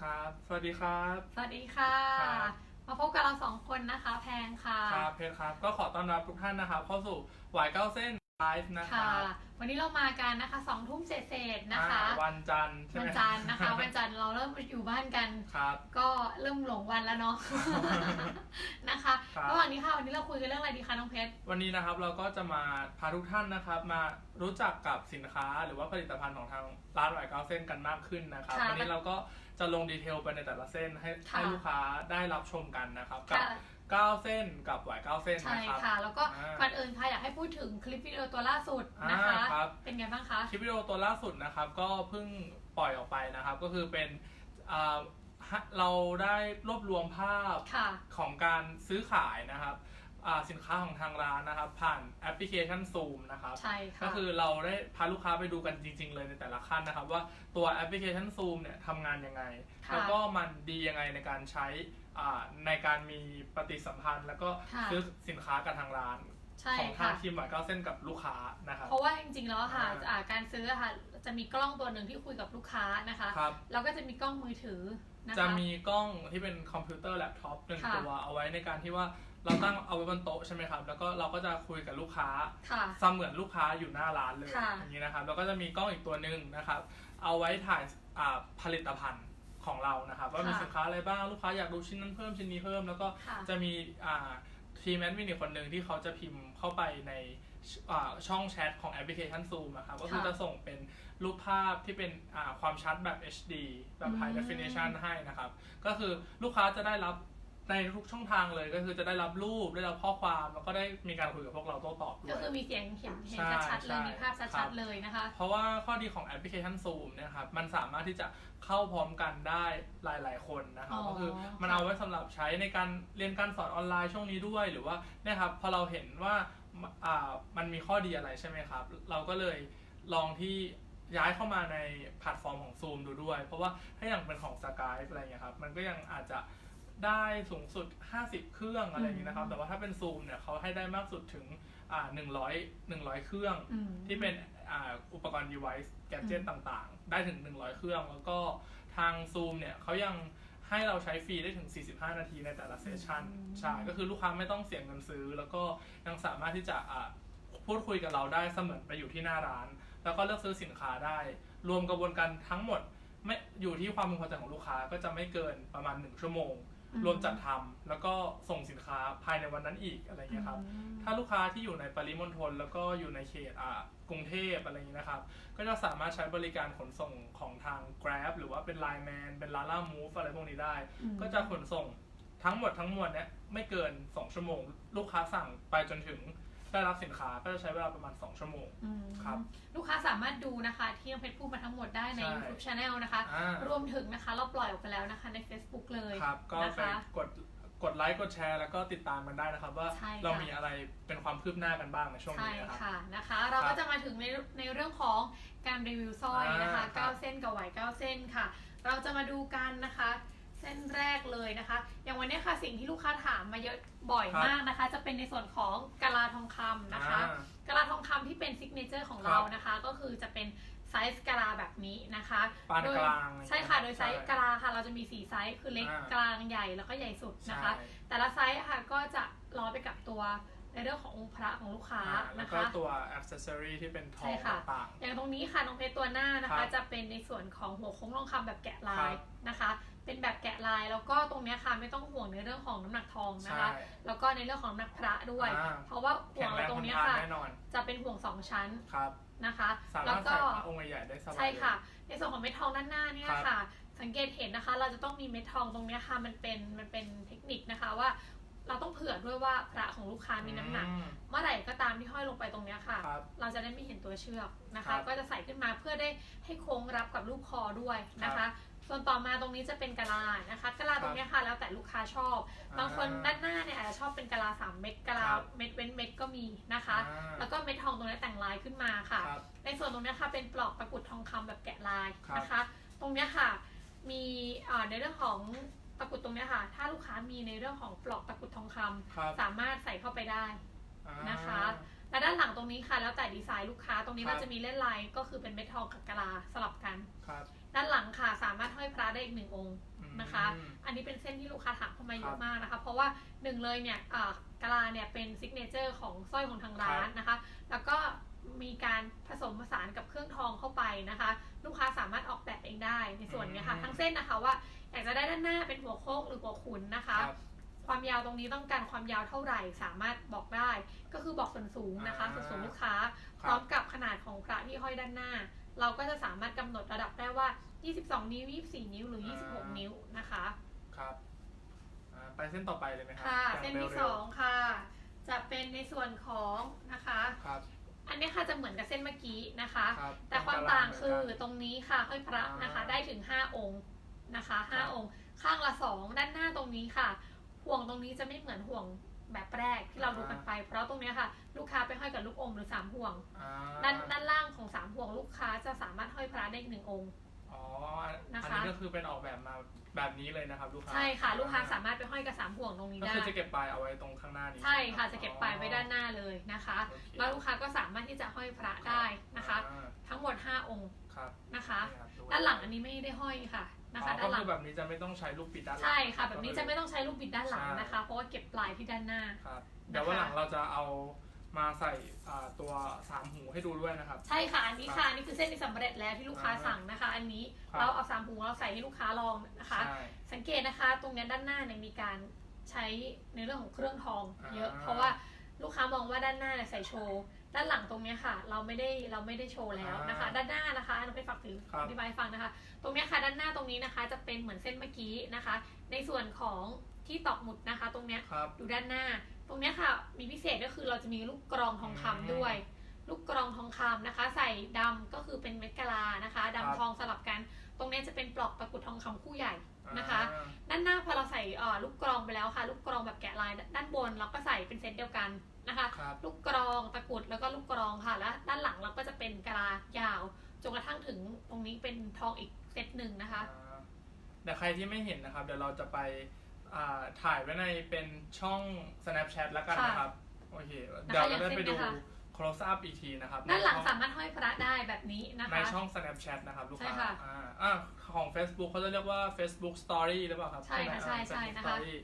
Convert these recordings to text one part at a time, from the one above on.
ครับ สวัสดีครับ สวัสดีค่ะ ครับ มาพบกับเราสองคนนะคะ แพงค่ะ ครับเพชรครับ ก็ขอต้อนรับทุกท่านนะครับเข้าสู่หวายเก้าเส้น ไลฟ์นะคค่ะ รับวันนี้เรามากันนะคะสองทุ่มเศษๆนะคะ อ่าวันจันทร์ใช่ไหวัมนจันทร์นะคะ วันจันทร์เราเริ่มอยู่บ้านกัน ครับ ก็เริ่มหลงวันแล้วเนาะ นะคะครับ ระหว่างนี้ค่ะวันนี้เราคุยกันเรื่องอะไรดีคะน้องเพชร วันนี้นะครับเราก็จะมาพาทุกท่านนะครับ มารู้จักกับสินค้าหรือว่าผลิตภัณฑ์ของทางร้านหวายเก้าเส้นกันมากขึ้นนะครับ ค่ะวันนี้เราก็จะลงดีเทลไปในแต่ละเส้นให้ค่ะ ให้ลูกค้าได้รับชมกันนะครับกับ ค่ะ เก้าเส้นกับหวายเก้าเส้นใช่นะครับ ค่ะ แล้วก็อ่าก่อนอื่นค่ะอยากให้พูดถึงคลิปวิดีโอตัวล่าสุดนะคะ อ่าครับ เป็นไงบ้างคะ คลิปวิดีโอตัวล่าสุดนะครับ ก็เพิ่งปล่อยออกไปนะครับ ก็คือเป็นอ่าฮะเราได้รวบรวมภาพค่ะ ของการซื้อขายนะครับอ่าสินค้าของทางร้านนะครับ ผ่านแอปพลิเคชัน Zoom นะครับ ใช่ค่ะ ก็คือเราได้พาลูกค้าไปดูกันจริง ๆ เลยในแต่ละขั้นนะครับ ว่าตัวแอปพลิเคชัน Zoom เนี่ยทำงานยังไง ค่ะ แล้วก็มันดียังไงในการใช้ อ่าในการมีปฏิสัมพันธ์ แล้วก็ค่ะซื้อสินค้ากับทางร้าน ใช่ของทาค่ะ งทีมหมายเก้าเส้นกับลูกค้านะครับ เพราะว่าจริงๆแล้วอะค่ะอ่า อ่าการซื้ออะค่ะ จะมีกล้องตัวหนึ่งที่คุยกับลูกค้านะคะ ครับ แล้วก็จะมีกล้องมือถือนะคะ จะมีกล้องที่เป็นคอมพิวเตอร์แล็ปท็อปหนึ่งค่ะ ตัวเอาไว้ในการที่ว่าเราตั้งเอาไว้บนโต๊ะใช่ไหมครับ แล้วก็เราก็จะคุยกับลูกค้าค่ะ เสมือนลูกค้าอยู่หน้าร้านเลยค่ะ อย่างนี้นะครับแล้วก็จะมีกล้องอีกตัวหนึ่งนะครับ เอาไว้ถ่ายอ่าผลิตภัณฑ์ ของเรานะครับว่ามีค่ะสินค้าอะไรบ้างลูกค้าอยากดูชิ้นนั้นเพิ่มชิ้นนี้เพิ่ม แล้วก็ค่ะจะมีอ่าทีมแอดมินอีกคนหนึ่งที่เขาจะพิมพ์เข้าไปในอ่าช่องแชทของแอปพลิเคชัน Zoom นะครับก็คือค่ะจะส่งเป็นรูปภาพที่เป็นอ่าความชัดแบบ HD แบบ High อืม Definition ให้นะครับ ก็คือลูกค้าจะได้รับ ในทุกช่องทางเลยก็คือจะได้รับรูปได้รับข้อความแล้วก็ได้มีการคุยกับพวกเราโต้ตอบด้ก็วย คือมีเสียงเห็นเห็นใช่ชัดๆเลยใช่มีภาพครัชัดบๆเลยนะคะ เพราะว่าข้อดีของแอปพลิเคชัน Zoom เนะครับ มันสามารถที่จะเข้าพร้อมกันได้หลาย ๆ คนนะครับ อ๋อก็คือมันค่ะเอาไว้สำหรับใช้ในการเรียนการสอนออนไลน์ช่วงนี้ด้วย หรือว่าเนี่ยครับพอเราเห็นว่าอ่ามันมีข้อดีอะไรใช่ไหมครับ เราก็เลยลองที่ย้ายเข้ามาในแพลตฟอร์มของ Zoom ดูด้วย เพราะว่าถ้าอย่างเป็นของ Skype อะไรเงี้ยครับ มันก็ยังอาจจะ ได้สูงสุด 50 เครื่องอะไรอย่างนี้นะครับ แต่ว่าถ้าเป็น Zoom เนี่ยเขาให้ได้มากสุดถึงอ่า100 100 เครื่องอืมที่เป็นอ่าอุปกรณ์ device gadget ต่างๆ ได้ถึง 100 เครื่อง แล้วก็ทาง Zoom เนี่ยเขายังให้เราใช้ฟรีได้ถึง 45 นาทีในแต่ละเซสชันอืมใช่ ก็คือลูกค้าไม่ต้องเสียเงินซื้อ แล้วก็ยังสามารถที่จะอ่าพูดคุยกับเราได้เสมือนไปอยู่ที่หน้าร้าน แล้วก็เลือกซื้อสินค้าได้ รวมกระบวนการทั้งหมดไม่อยู่ที่ความพึงพอใจของลูกค้าก็จะไม่เกินประมาณ 1 ชั่วโมงอืม รวมจัดทำแล้วก็ส่งสินค้าภายในวันนั้นอีกอะไรอย่างเงี้ยครับอืมถ้าลูกค้าที่อยู่ในปริมณฑลแล้วก็อยู่ในเขตอ่ากรุงเทพอะไรอย่างนี้นะครับ ก็จะสามารถใช้บริการขนส่งของทาง Grab หรือว่าเป็น Line Man เป็น Lala Move อะไรพวกนี้ได้อืมก็จะขนส่งทั้งหมดทั้งมวลเนี่ยไม่เกิน 2 ชั่วโมง ลูกค้าสั่งไปจนถึง ได้รับสินค้าก็จะใช้เวลาประมาณ 2 ชั่วโมง อืมครับลูกค้าสามารถดูนะคะ ที่น้องเพชรพูดมาทั้งหมดได้ใน ใช่ YouTube Channel นะคะ อ่ารวมถึงนะคะ เราปล่อยออกไปแล้วนะคะใน Facebook เลยครับ ก็นะไปคะ กดกดไลค์กดแชร์ แล้วก็ติดตามกันได้นะครับ ว่าใช่ค่ะ เรามีอะไรเป็นความคืบหน้ากันบ้างในช่วงใช่นี้นะครับ ค่ะนะคะ เราครัก็บจะมาถึงในในเรื่องของการรีวิวสร้อยนะคะอ่าครับ 9เส้นกับไหว9เส้นค่ะ เราจะมาดูกันนะคะ เส้นแรกเลยนะคะ อย่างวันนี้ค่ะสิ่งที่ลูกค้าถามมาเยอะบ่อยครับมากนะคะ จะเป็นในส่วนของกะลาทองคำนะคะอ่ากะลาทองคำที่เป็นซิกเนเจอร์ของครับเรานะคะ ก็คือจะเป็นไซส์กะลาแบบนี้นะคะปานโดยกลางใช่ค่ะโดยไซส์ใช่กะลาค่ะ เราจะมี4ไซส์คือเล็กอ่ากลางใหญ่แล้วก็ใหญ่สุดนะคะ ใช่แต่ละไซส์อะค่ะก็จะร้อยไปกับตัวในเรื่องขององค์พระของลูกค้าอ่าแล้วนะก็คะ ตัวอ c เซสซอรีที่เป็นทอใช่งค่ะ ต่าง อย่างตรงนี้ค่ะน้องเพชรตัวหน้านะครัคะ บจะเป็นในส่วนของหัวโค้งทองคำแบบแกะลาครัยบนะคะ เป็นแบบแกะลายแล้วก็ตรงเนี้ยค่ะไม่ต้องห่วงในเรื่องของน้ำหนักทองๆนะคะ แล้วก็ในเรื่องของน้ำหนักพระด้วย อ่า เพราะว่าห่แข็วงงแรงตรทงนเนี้ยทานค่ะแน่นอนจะเป็นห่วงสองชั้นครับนะคะ สาแล้มารวถก็ใส่พระองค์ใหญ่ๆได้สบายใช่ค่ะเลยในส่วนของเม็ดทองด้านหน้าเนี่ยครับค่ะ สังเกตเห็นนะคะ เราจะต้องมีเม็ดทองตรงเนี้ยค่ะมันเป็นมันเป็นเทคนิคนะคะว่า เราต้องเผื่อด้วยว่าพระของลูกค้ามีน้ำหนัก อืม เมื่อไหร่ก็ตามที่ห้อยลงไปตรงเนี้ยค่ะ ครับเราจะได้ไม่เห็นตัวเชือกนะครัคะ บก็จะใส่ขึ้นมาเพื่อได้ให้โค้งรับกับลูกคอด้วยนะครัคะ บ ส่วนต่อมาตรงนี้จะเป็นกะลานะคะกะลาตรงเนี้ยค่ะ แล้วแต่ลูกค้าชอบอ่าบางคนด้านหน้าเนี่ยอาจจะชอบเป็นกะลาสามเม็ดกะลาครับเม็ดเว้นเม็ดก็มีนะคะ อ่าแล้วก็เม็ดทองตรงนี้แต่งลายขึ้นมาค่ะ ครับในส่วนตรงเนี้ยค่ะเป็นปลอกตะกรุดทองคำแบบแกะลายครับนะคะ ตรงเนี้ยค่ะมีอ่าในเรื่องของตะกรุดตรงเนี้ยค่ะ ถ้าลูกค้ามีในเรื่องของปลอกตะกรุดทองคำครับ สามารถใส่เข้าไปได้ อ่า นะคะ และด้านหลังตรงนี้ค่ะ แล้วแต่ดีไซน์ลูกค้าตรงนี้ครับเราจะมีเล่นลายก็คือเป็นเม็ดทองกับกะลาสลับกัน ครับ ด้านหลังค่ะสามารถห้อยพระได้อีกหนึ่งองค์นะคะอืมอันนี้เป็นเส้นที่ลูกค้าถามเข้ามาเยครัอะบมากนะคะ เพราะว่าหนึ่งเลยเนี่ยอ่ากะลาเนี่ยเป็นซิกเนเจอร์ของสร้อยของทางร้านนะคะ แล้วก็มีการผสมผสานกับเครื่องทองเข้าไปนะคะ ลูกค้าสามารถออกแบบเองได้ในส่วนเนี้ยค่ะอืมทั้งเส้นนะคะว่าอยากจะได้ด้านหน้าเป็นหัวโค้งหรือหัวขุนนะคะครับความยาวตรงนี้ต้องการความยาวเท่าไหร่สามารถบอกได้ ก็คือบอกส่วนสูงนะคะอ่าส่วนสูงลูกค้าคพรับร้อมกับขนาดของพระที่ห้อยด้านหน้า เราก็จะสามารถกำหนดระดับได้ว่า 22 นิ้ว 24 นิ้วหรือ 26 นิ้วนะคะ ครับอ่าไปเส้นต่อไปเลยไหมครัค่ะ อย่างเส้นที่ร็วๆสองค่ะ จะเป็นในส่วนของนะคะ ครับอันนี้ค่ะจะเหมือนกับเส้นเมื่อกี้นะคะครับแต่ความต่างคือตรงนี้ค่ะห้อยพระนะคะ อ่าได้ถึง 5 องค์นะคะ ครับ 5 องค์ ข้างละ 2 ด้านหน้าตรงนี้ค่ะ ห่วงตรงนี้จะไม่เหมือนห่วง แบบแรกที่เราดูกันไป เพราะตรงเนี้ยค่ะ ลูกค้าไปห้อยกับลูกอมหรือ3ห่วงอ่าด้านด้านล่างของ3ห่วงลูกค้าจะสามารถห้อยพระได้อีกหนึ่งองค์อ๋อนะคะ อันนี้ก็คือเป็นออกแบบมาแบบนี้เลยนะครับลูกค้า ใช่ค่ะ ลูกค้าสามารถไปห้อยกับ3ห่วงตรงนี้ก็ได้คือจะเก็บปลายเอาไว้ตรงข้างหน้านี้ใช่ค่ะจะเก็บปลายไว้ด้านหน้าเลยนะคะโอเคแล้วลูกค้าก็สามารถที่จะห้อยพระได้นะคะอ่าทั้งหมด 5 องค์ ครับนะคะนี่ครับด้านหลังอันนี้ไม่ได้ห้อยค่ะนะคะอ๋อด้านหลัก็งคือแบบนี้จะไม่ต้องใช้ลูกปิดด้านหลังใช่ค่ะ แบบนี้จะไม่ต้องใช้ลูกบิดด้านหลังใช่นะคะ เพราะว่าเก็บปลายที่ด้านหน้า ครับเดี๋ยววันหลังเราจะเอามาใส่อ่าตัวสามหูให้ดูด้วยนะครับ ใช่ค่ะอันนี้ค่ะอันนี่คือเส้นที่สำเร็จแล้วที่ลูกค้าอ่าสั่งนะคะ อันนี้ครับ เราเอาสามหูเราใส่ให้ลูกค้าลองนะคะ ใช่ สังเกตนะคะ ตรงเนี้ยด้านหน้าเนี่ยมีการใช้ในเรื่องของเครื่องทอง เยอะอ่า เพราะว่าลูกค้ามองว่าด้านหน้าเนี่ยใส่โชว์ ด้านหลังตรงเนี้ยค่ะ เราไม่ได้เราไม่ได้โชว์แล้วนะคะ ด้านหน้านะคะเราไปฝากถือครับอธิบายให้ฟังนะคะ ตรงเนี้ยค่ะด้านหน้าตรงนี้นะคะ จะเป็นเหมือนเส้นเมื่อกี้นะคะ ในส่วนของที่ตอกหมุดนะคะ ตรงเนี้ยครับ ดูด้านหน้า ตรงเนี้ยค่ะ มีพิเศษก็คือเราจะมีลูกกรองทองคำอืมด้วย ลูกกรองทองคำนะคะ ใส่ดำก็คือเป็นเม็ดกะลานะคะดำครับ ทองสลับกัน ตรงเนี้ยจะเป็นปลอกตะกรุดทองคำคู่ใหญ่นะคะอ่าด้านหน้าพอเราใส่เอ่อลูกกรองไปแล้วค่ะ ลูกกรองแบบแกะลายด้านบนเราก็ใส่เป็นเซตเดียวกัน นะคะ ครับลูกกรองตะกรุดแล้วก็ลูกกรองค่ะ แล้วด้านหลังเราก็จะเป็นกะลายาวจนกระทั่งถึงตรงนี้เป็นทองอีกเซตหนึ่งนะคะ อ่าแต่ใครที่ไม่เห็นนะครับ เดี๋ยวเราจะไปอ่าถ่ายไว้ในเป็นช่อง Snapchat แล้วกันนะครับ โอเค เดี๋ยวเราได้ไปดูอย่างเช่นนะคะ close up อีกทีนะครับด้านหลังใช่อสามารถห้อยพระได้แบบนี้นะในคะ ช่อง Snapchat นะครับลูกใช่ค้าค่ะอ่าอ่าของ Facebook เขาจะเรียกว่า Facebook Story หรือเปล่าครับใช่ค่ะไหมใช่อ่าใช่ Facebook นะคะ Story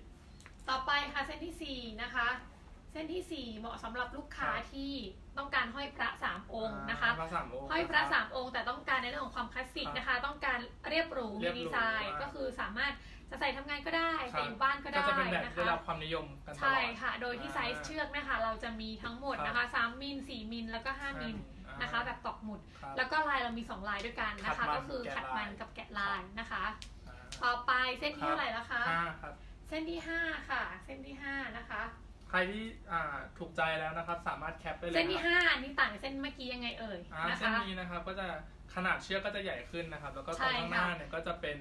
ต่อไปค่ะเส้นที่สี่นะคะเส้นที่สี่เหมาะสำหรับลูกค้าครับ ที่ต้องการห้อยพระสามองค์นะคะ พระสามองค์ ห้อยพระนคบสามองค์แต่ต้องการในเรื่องของความคลาสสิกครับนะคะ ต้องการเรียบหรูเรีมียบหรูดีไซน์ อ่าก็คือสามารถจะใส่ทำงานก็ได้ครัใส่อยู่บ้านก็ก็ได้จะเป็นแบบนะได้คะ รับความนิยมกันตลอด ใช่ค่ะ โดยที่อ่าไซส์เชือกนะคะ เราจะมีทั้งหมดนะคะ3มิล4มิลแล้วก็5มิลอ่านะคะ แบบตอกหมุด ครับ แล้วก็ลายเรามี2ลายด้วยกันนะขัคะดมันก็คือแกะขัดมันลาย กับแกะลายนะคะอ่าต่อไปเส้นที่ครับเท่าไหร่แล้วคะ ห้าครับ เส้นที่5ค่ะ เส้นที่5นะคะ ใครที่อ่าถูกใจแล้วนะครับ สามารถแคปได้เลยเส้นที่นะครับ5อันนี้ต่างจากเส้นเมื่อกี้ยังไงเอ่ยอ่านะเส้นคะ นี้นะครับก็จะขนาดเชือกก็จะใหญ่ขึ้นนะครับ แล้วก็ตใช่รงข้างหน้าค่ะเนี่ยก็จะเป็น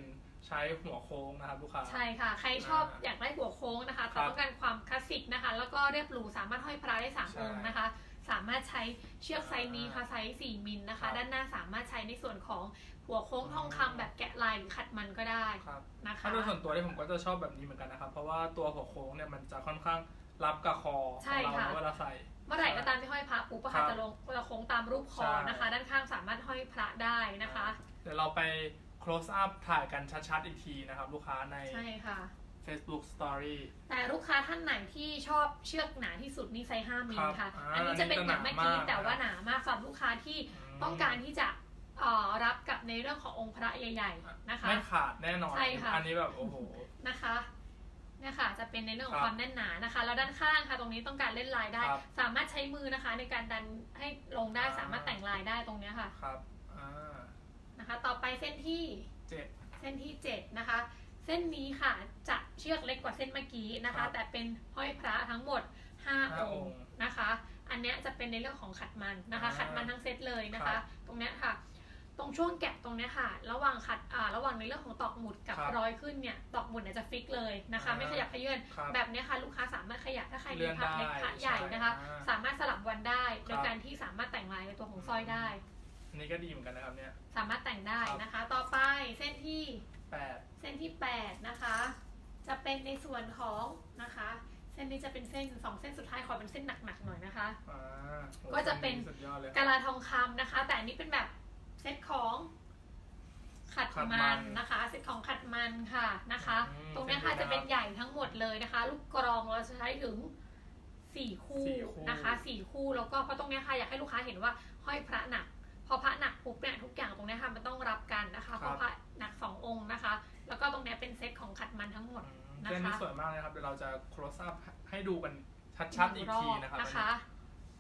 ใช้หัวโค้งนะครับลูกค้า ใช่ค่ะ ใครชอบอ่าอยากได้หัวโค้งนะคะครัแต่บต้องการความคลาสสิกนะคะ แล้วก็เรียบหรูสามารถห้อยพระได้สามใช่องค์นะคะ สามารถใช้เชือกไซส์นี้ค่ะไซส์4มิลนะครัคะ บ ด้านหน้าสามารถใช้ในส่วนของหัวโค้งทองคำแบบแกะลายหรือขัดมันก็ได้ครับ นะคะ ถ้าโดยส่วนตัวที่ผมก็จะชอบแบบนี้เหมือนกันนะครับ เพราะว่าตัวหัวโค้งเนี่ยมันจะค่อนข้าง รับกับคอขใช่องเราค่ะ เวลาใส่ เมื่อไหร่ก็ตามที่ห้อยพระปุ๊บอะครัค่ะบจะลงจะโค้งตามรูปคอใช่นะคะด้านข้างสามารถห้อยพระได้นะคะ เดี๋ยวเราไป close up ถ่ายกันชัดๆอีกทีนะครับ ลูกค้าใน ใช่ค่ะ Facebook Story แต่ลูกค้าท่านไหนที่ชอบเชือกหนาที่สุดนี่ไซส์5มิลครับค่ะอ่าอันนี้จะเป็นอันเหนี้มือนจะหนามากเมื่อกี้แต่ว่าหนามากสำหรับลูกค้าที่มต้องการที่จะเอ่อรับกับในเรื่องขององค์พระใหญ่ ๆ นะคะ ไม่ขาดแน่นอน ใช่ค่ะ อันนี้แบบโอ้โห นะคะ เนี่ยค่ะจะเป็นในเรื่องขอครังบความแน่นหนานะคะ แล้วด้านข้างค่ะ ตรงนี้ต้องการเล่นลายได้ ครับสามารถใช้มือนะคะ ในการดันให้ลงได้อ่า สามารถแต่งลายได้ตรงเนี้ยค่ะครับอ่านะคะ ต่อไปเส้นที่เจ็ด เส้นที่7นะคะ เส้นนี้ค่ะจะเชือกเล็กกว่าเส้นเมื่อกี้นะครัคะ บแต่เป็นห้อยพระทั้งหมด5ห้าอองงค์ค์นะคะ อันเนี้ยจะเป็นในเรื่องของขัดมันนะคะ อ่าขัดมันทั้งเซตเลยนะครัคะ บ ตรงเนี้ยค่ะ ตรงช่วงแกะตรงเนี้ยค่ะ ระหว่างขัดอ่าระหว่างในเรื่องของตอกหมุดกับครับรอยขึ้นเนี่ย ตอกหมุดเนี่ยจะฟิกเลยนะคะอ่าไม่ขยับขยื่นครับแบบเนี้ยค่ะลูกค้าสามารถขยับถ้าใครเลื่มีอนพระเล็กได้พระใหญ่นะคะใช่อ่าสามารถสลับวันได้ โดยครับการที่สามารถแต่งลายในตัวของสร้อยได้อันนี้ก็ดีเหมือนกันนะครับเนี่ย สามารถแต่งได้ครับนะคะ ต่อไปเส้นที่แปดเส้นที่8นะคะ จะเป็นในส่วนของนะคะ เส้นนี้จะเป็นเส้นสองเส้นสุดท้ายขอเป็นเส้นหนักๆหน่อยนะคะอ่าโหก็จะเป็นสุดยอดเลยกะลาทองคำนะคะ แต่อันนี้เป็นแบบ เซตของขัดขัดมัมันนนะคะเซตของขัดมันค่ะนะคะ อืมตรงเนี้ยค่ะเส้นนี้นะครับจะเป็นใหญ่ทั้งหมดเลยนะคะ ลูกกรองเราจะใช้ถึงสี่คู่สี่คู่ นะคะสี่คู่แล้วก็เพราะตรงเนี้ยค่ะอยากให้ลูกค้าเห็นว่าห้อยพระหนัก พอพระหนักปุ๊บเนี่ยทุกอย่างตรงเนี้ยค่ะมันต้องรับกันนะคะเพราะพระหนักสององค์นะคะ แล้วก็ตรงเนี้ยเป็นเซตของขัดมันทั้งหมดอืมนะคะ เส้นนี้สวยมากเลยครับเดี๋ยวเราจะ close up ให้ดูกันชัดๆอีกทีนะครับ นะคะ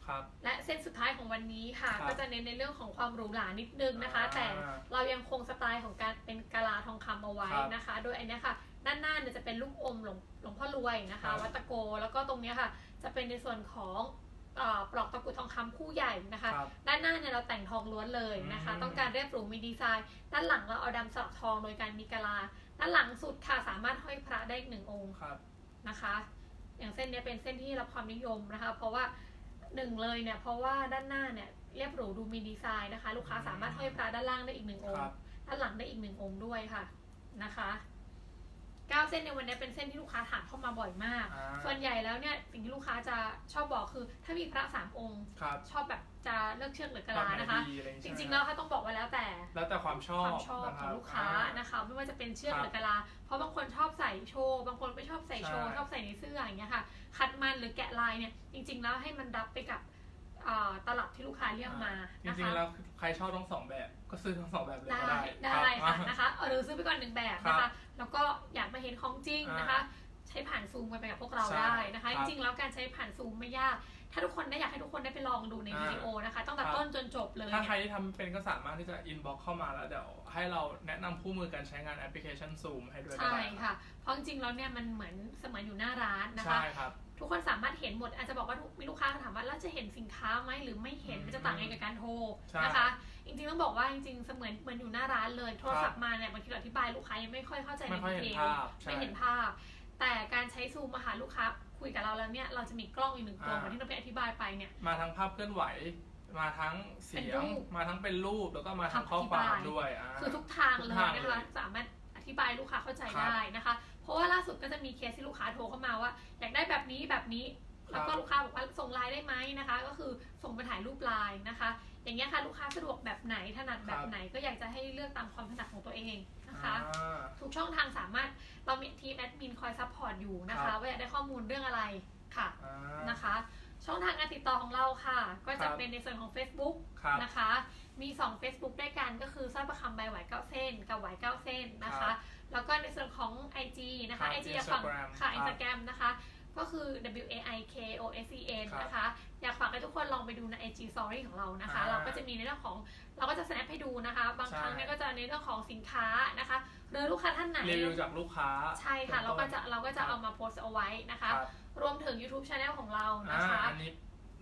ครับ และเส้นสุดท้ายของวันนี้ค่ะ ครับก็จะเน้นในเรื่องของความหรูหรานิดนึงนะคะ อ่าแต่เรายังคงสไตล์ของการเป็นกะลาทองคำเอาไว้ครับนะคะ โดยอันเนี้ยค่ะ ด้านหน้าเนี่ยจะเป็นลูกอมหลวงหลวงพ่อรวยนะครัคะ บวัดตะโก แล้วก็ตรงเนี้ยค่ะ จะเป็นในส่วนของเอ่อปลอกตะกรุดทองคำคู่ใหญ่นะคะ ครับด้านหน้าเนี่ยเราแต่งทองล้วนเลยนะคะ อืม ต้องการเรียบหรูมีดีไซน์ ด้านหลังเราเอาดำสลับทองโดยการมีกะลา ด้านหลังสุดค่ะสามารถห้อยพระได้อีกหนึ่งองค์ ครับ นะคะ อย่างเส้นเนี้ยเป็นเส้นที่รับความนิยมนะคะ เพราะว่า หนึ่งเลยเนี่ยเพราะว่าด้านหน้าเนี่ยเรียบหรูดูมีดีไซน์นะคะ ลูกค้าสามารถห้อยพระด้านล่างได้อีกหนึ่งองครัค์บ ด้านหลังได้อีกหนึ่งองค์ด้วยค่ะนะคะเก้าเส้นในวันนี้เป็นเส้นที่ลูกค้าถามเข้ามาบ่อยมาก อ่าส่วนใหญ่แล้วเนี่ยสิ่งที่ลูกค้าจะชอบบอกคือ ถ้ามีพระสามองค์ ครับชอบแบบจะเลือกเชือกหรือกะแบบลาไหนนะคะดีอะไรอย่างจงี้ริงๆใช่ไหมแล้วค่ะต้องบอกไว้แล้วแต่ แล้วแต่ความชอคบวามชอบของลูกค้าอ่ นะคะไม่ว่าจะเป็นเชือกครับหรือกะลา เพราะบางคนชอบใส่โชว์บางคนไม่ชอบใส่โชว์ใช่ชอบใส่ในเสื้ออย่างเงี้ยค่ะ คัดมันหรือแกะลายเนี่ยจริง ๆ แล้วให้มันรับไปกับ อ่าตลับที่ลูกค้าเลือกมาจนะริงคะ ๆแล้วใครชอบทั้งสองแบบก็ซื้อทั้งสองแบบเลยได้ก็ได้ได้ครัค่ะบนะคะหรือซื้อไปก่อนหนึ่งแบบนะครัคะบแล้วก็อยากมาเห็นของจริงอ่านนะคะ ใช้ผ่านซูมกันไปกับพวกเราใช่ได้นะคะ คจรับริงๆแล้วการใช้ผ่านซูมไม่ยาก ถ้าทุกคนได้อยากให้ทุกคนได้ไปลองดูในอ่าวิดีโอนะคะตั้งแต่ครับ ต้นจนจบเลยถ้าเนี่ยใครที่ทำเป็นก็สามารถที่จะ inbox เข้ามาแล้วเดี๋ยวให้เราแนะนำคู่มือการใช้งานแอปพลิเคชัน Zoom ให้ด้วยก็ใช่ได้ค่ะ เพราะจริงๆแล้วเนี่ยมันเหมือนเสมือนอยู่หน้าร้านนะคะใช่ครับ ทุกคนสามารถเห็นหมด อาจจะบอกว่ามีลูกค้าถามว่าแล้วจะเห็นสินค้าไหมหรือไม่เห็นอืมมันจะต่างกันกับการโทรใช่นะคะ จริงๆต้องบอกว่าจริงๆเสมือนเหมือนอยู่หน้าร้านเลยโทรศัพท์มาเนี่ยบางทีเราอธิบายลูกค้ายังไม่ค่อยเข้าใจในไม่ค่อยดีเห็นเทลภาพใช่ไม่เห็นภาพ แต่การใช้ซูมมาหาลูกค้าคุยกับเราแล้วเนี่ยเราจะมีกล้องอีกหนึ่งตัวอ่าเหมือนที่เราไปอธิบายไปเนี่ยมาทั้งภาพเคลื่อนไหวมาทั้งเสีเป็นยรูงปมาทั้งเป็นรูปแล้วก็มาทั้งคำข้อความอธิบายด้วยอ่าคือทุกทางทุเลกยทางนะคะเลยสามารถอธิบายลูกค้าเข้าใจครับได้นะคะ เพราะว่าล่าสุดก็จะมีเคสที่ลูกค้าโทรเข้ามาว่า อยากได้แบบนี้แบบนี้ แล้วก็ลูกค้าบอกว่าส่งไลน์ได้ไหมนะคะ ก็คือส่งไปถ่ายรูปไลน์นะคะ อย่างเงี้ยค่ะลูกค้าสะดวกแบบไหนถนัดแบบไหนก็อยากจะให้เลือกตามความถนัดของตัวเองนะคะอ่าทุกช่องทางสามารถเรามีทีมแอดมินคอยซัพพอร์ตอยู่นะครัคะบว่าอยากได้ข้อมูลเรื่องอะไรค่ะอ่านะคะ ช่องทางการติดต่อของเราค่ะ ก็ครัจะบเป็นในส่วนของ Facebook ครับนะคะ มี 2 Facebook ด้วยกันก็คือสร้อยประคำใบไหวเก้าเส้น กับไหวเก้าเส้นนะครัคะบ แล้วก็ในส่วนของ IG นะครัคะบ IG อยากฝั่ง Instagram ค่ะครับ Instagram นะคะ ก็คือ W A I K O S E N ครับนะคะ อยากฝากให้ทุกคนลองไปดูใน IG Story ของเรานะคะอ่าเราก็จะมีในเรื่องของเราก็จะ snap ให้ดูนะคะ บางใช่ครั้งเนี่ยก็จะในเรื่องของสินค้านะคะหรือลูกค้าท่านไหนรีวิวจากลูกค้า ใช่ค่ะป็นเราต้นก็จะเราก็จะครับเอามาโพสต์เอาไว้นะคะครับรวมถึง YouTube Channel ของเราอ่านะคะอันนี้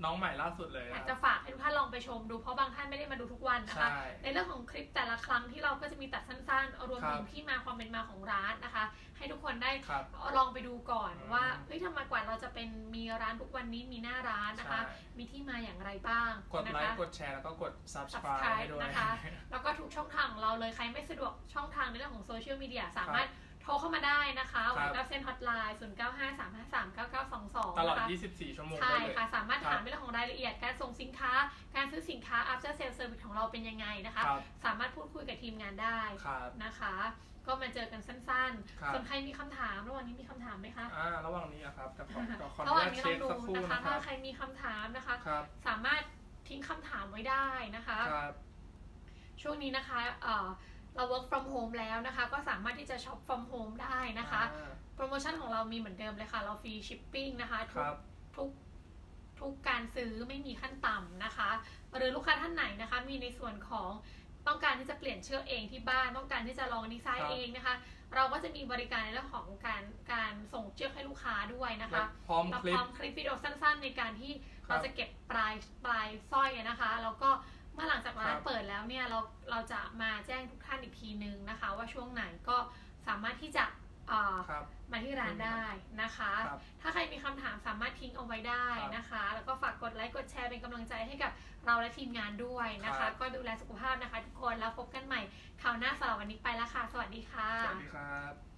น้องใหม่ล่าสุดเลยอยากนะจะฝากให้ทุกท่านลองไปชมดูเพราะบางท่านไม่ได้มาดูทุกวันนะคะใช่ในเรื่องของคลิปแต่ละครั้งที่เราก็จะมีตัดสั้นๆ รวมถึงครับที่มาความเป็นมาของร้านนะคะ ให้ทุกคนได้ครับลองไปดูก่อนอืมว่าเฮ้ยทำไมกว่าเราจะเป็นมีร้านทุกวันนี้มีหน้าร้านนะคะใช่มีที่มาอย่างไรบ้างกดนะไลคะค์กดแชร์แล้วก็กด subscribe subscribe ให้ด้วยนะคะแล้วก็ทุกช่องทางของเราเลยใครไม่สะดวกช่องทางในเรื่องของโซเชียลมีเดียสามารถ โทรเข้ามาได้นะคะครัวับนกับเส้นฮอตไลน์0 9 5 3 5 3 9 9 2 2ตลอดนะคะ24 ชั่วโมงใช่ได้เลยค่ะ สามารถครับถามในเรื่องของรายละเอียดการส่งสินค้า การซื้อสินค้า after sales service ของเราเป็นยังไงนะคะครับสามารถพูดคุยกับทีมงานได้ครับนะคะ ก็มาเจอกันสั้นครับๆส่วนใครมีคำถาม ระหว่างนี้มีคำถามไหมคะอ่าระหว่างนี้อะครับแต่ขอขอขออระนุหว่างญาตนี้ลเช็องคดูสักครู่นะคะนะคถ้ารับใครมีคำถามนะคะครับสามารถทิ้งคำถามไว้ได้นะคะครับช่วงนี้นะคะเอ่อ เรา work from home แล้วนะคะ ก็สามารถที่จะ shop from home ได้นะคะ อ่า โปรโมชั่นของเรามีเหมือนเดิมเลยค่ะ เราฟรีชิปปิ้งนะคะคทุกรับ ทุกทุกการซื้อไม่มีขั้นต่ำนะคะ หรือลูกค้าท่านไหนนะคะ มีในส่วนของต้องการที่จะเปลี่ยนเชือกเองที่บ้านต้องการที่จะลองดีไซครัน์บ เองนะคะ เราก็จะมีบริการในเรื่องของการการส่งเชือกให้ลูกค้าด้วยนะคะ พร้อมเราคลิพปร้อมคลิปวิดีโอสั้นๆ ในการที่ครับ เราจะเก็บปลายปลายสร้อยอะนะคะ แล้วก็เมื่อ หลังจากร้านครับเปิดแล้วเนี่ยเราเราจะมาแจ้งทุกท่านอีกทีนึงนะคะ ว่าช่วงไหนก็สามารถที่จะเอ่อครับมาที่ร้านได้นะคะครับถ้าใครมีคำถามสามารถทิ้งเอาไว้ได้ครับนะคะ แล้วก็ฝากกดไลค์กดแชร์เป็นกำลังใจให้กับเราและทีมงานด้วยนะครัคะบก็ดูแลสุขภาพนะคะ ทุกคนแล้วพบกันใหม่คราวหน้าสำหรับวันนี้ไปแล้วค่ะ สวัสดีค่ะ สวัสดีครับ